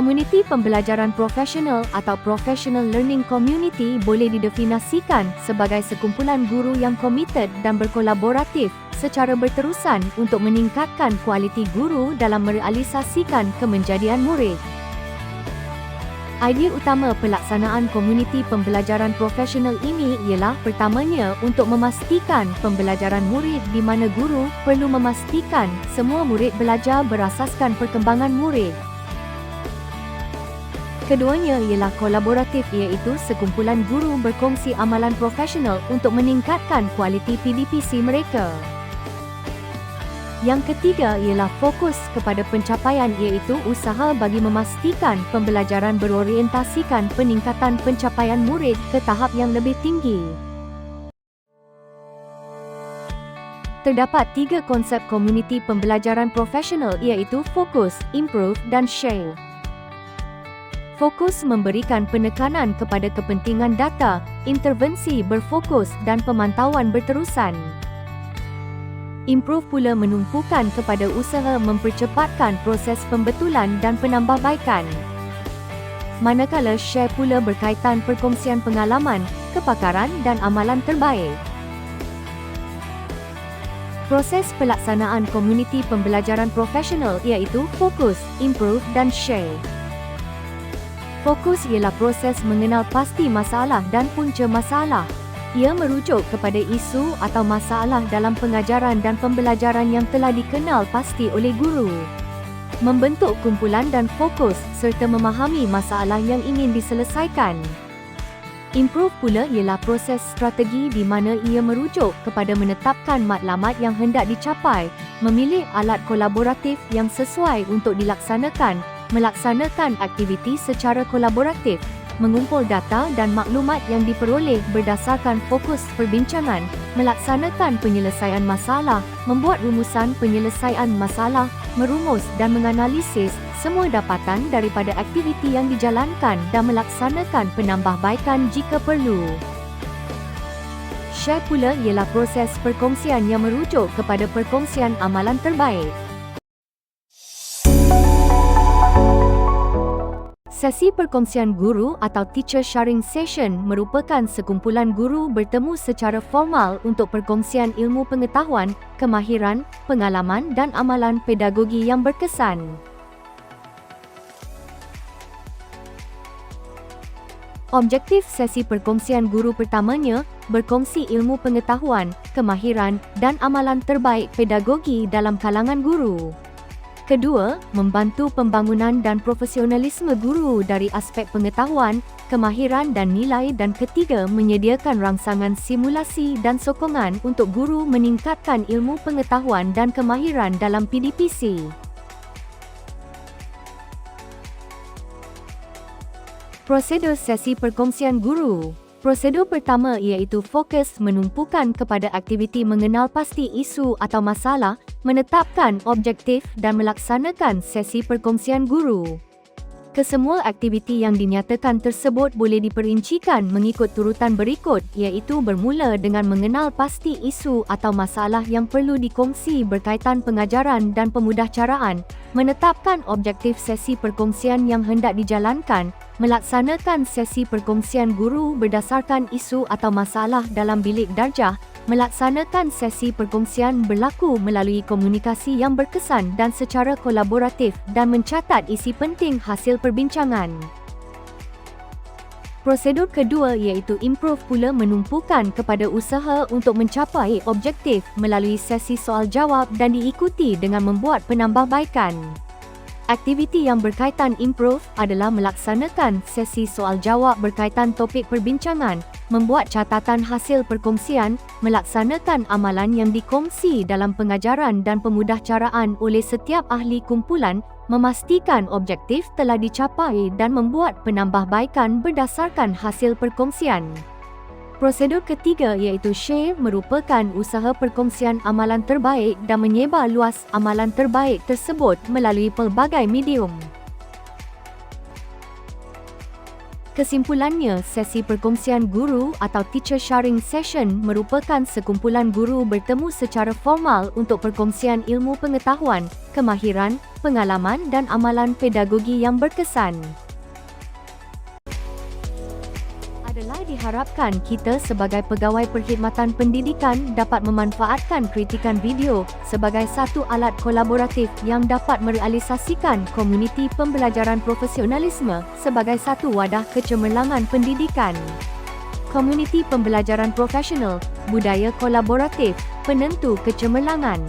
Komuniti pembelajaran profesional atau professional learning community boleh didefinisikan sebagai sekumpulan guru yang komited dan berkolaboratif secara berterusan untuk meningkatkan kualiti guru dalam merealisasikan kemenjadian murid. Idea utama pelaksanaan komuniti pembelajaran profesional ini ialah pertamanya untuk memastikan pembelajaran murid di mana guru perlu memastikan semua murid belajar berasaskan perkembangan murid. Keduanya ialah kolaboratif iaitu sekumpulan guru berkongsi amalan profesional untuk meningkatkan kualiti PDPC mereka. Yang ketiga ialah fokus kepada pencapaian iaitu usaha bagi memastikan pembelajaran berorientasikan peningkatan pencapaian murid ke tahap yang lebih tinggi. Terdapat tiga konsep komuniti pembelajaran profesional iaitu fokus, improve dan share. Fokus memberikan penekanan kepada kepentingan data, intervensi berfokus dan pemantauan berterusan. Improve pula menumpukan kepada usaha mempercepatkan proses pembetulan dan penambahbaikan. Manakala share pula berkaitan perkongsian pengalaman, kepakaran dan amalan terbaik. Proses pelaksanaan komuniti pembelajaran profesional iaitu fokus, improve dan share. Fokus ialah proses mengenal pasti masalah dan punca masalah. Ia merujuk kepada isu atau masalah dalam pengajaran dan pembelajaran yang telah dikenal pasti oleh guru. Membentuk kumpulan dan fokus serta memahami masalah yang ingin diselesaikan. Improve pula ialah proses strategi di mana ia merujuk kepada menetapkan matlamat yang hendak dicapai, memilih alat kolaboratif yang sesuai untuk dilaksanakan melaksanakan aktiviti secara kolaboratif, mengumpul data dan maklumat yang diperoleh berdasarkan fokus perbincangan, melaksanakan penyelesaian masalah, membuat rumusan penyelesaian masalah, merumus dan menganalisis semua dapatan daripada aktiviti yang dijalankan dan melaksanakan penambahbaikan jika perlu. Share pula ialah proses perkongsian yang merujuk kepada perkongsian amalan terbaik. Sesi perkongsian guru atau teacher sharing session merupakan sekumpulan guru bertemu secara formal untuk perkongsian ilmu pengetahuan, kemahiran, pengalaman dan amalan pedagogi yang berkesan. Objektif sesi perkongsian guru pertamanya berkongsi ilmu pengetahuan, kemahiran dan amalan terbaik pedagogi dalam kalangan guru. Kedua, membantu pembangunan dan profesionalisme guru dari aspek pengetahuan, kemahiran dan nilai dan ketiga, menyediakan rangsangan simulasi dan sokongan untuk guru meningkatkan ilmu pengetahuan dan kemahiran dalam PDPC. Prosedur sesi perkongsian guru Prosedur pertama iaitu fokus menumpukan kepada aktiviti mengenal pasti isu atau masalah, menetapkan objektif dan melaksanakan sesi perkongsian guru. Kesemua aktiviti yang dinyatakan tersebut boleh diperincikan mengikut turutan berikut iaitu bermula dengan mengenal pasti isu atau masalah yang perlu dikongsi berkaitan pengajaran dan pemudahcaraan, menetapkan objektif sesi perkongsian yang hendak dijalankan, melaksanakan sesi perkongsian guru berdasarkan isu atau masalah dalam bilik darjah, melaksanakan sesi perkongsian berlaku melalui komunikasi yang berkesan dan secara kolaboratif dan mencatat isi penting hasil perbincangan. Prosedur kedua iaitu improve pula menumpukan kepada usaha untuk mencapai objektif melalui sesi soal jawab dan diikuti dengan membuat penambahbaikan. Aktiviti yang berkaitan improve adalah melaksanakan sesi soal jawab berkaitan topik perbincangan, membuat catatan hasil perkongsian, melaksanakan amalan yang dikongsi dalam pengajaran dan pemudahcaraan oleh setiap ahli kumpulan, memastikan objektif telah dicapai dan membuat penambahbaikan berdasarkan hasil perkongsian. Prosedur ketiga iaitu share merupakan usaha perkongsian amalan terbaik dan menyebar luas amalan terbaik tersebut melalui pelbagai medium. Kesimpulannya, sesi perkongsian guru atau teacher sharing session merupakan sekumpulan guru bertemu secara formal untuk perkongsian ilmu pengetahuan, kemahiran, pengalaman dan amalan pedagogi yang berkesan. Adalah diharapkan kita sebagai pegawai perkhidmatan pendidikan dapat memanfaatkan kritikan video sebagai satu alat kolaboratif yang dapat merealisasikan komuniti pembelajaran profesionalisme sebagai satu wadah kecemerlangan pendidikan. Komuniti pembelajaran profesional, budaya kolaboratif, penentu kecemerlangan.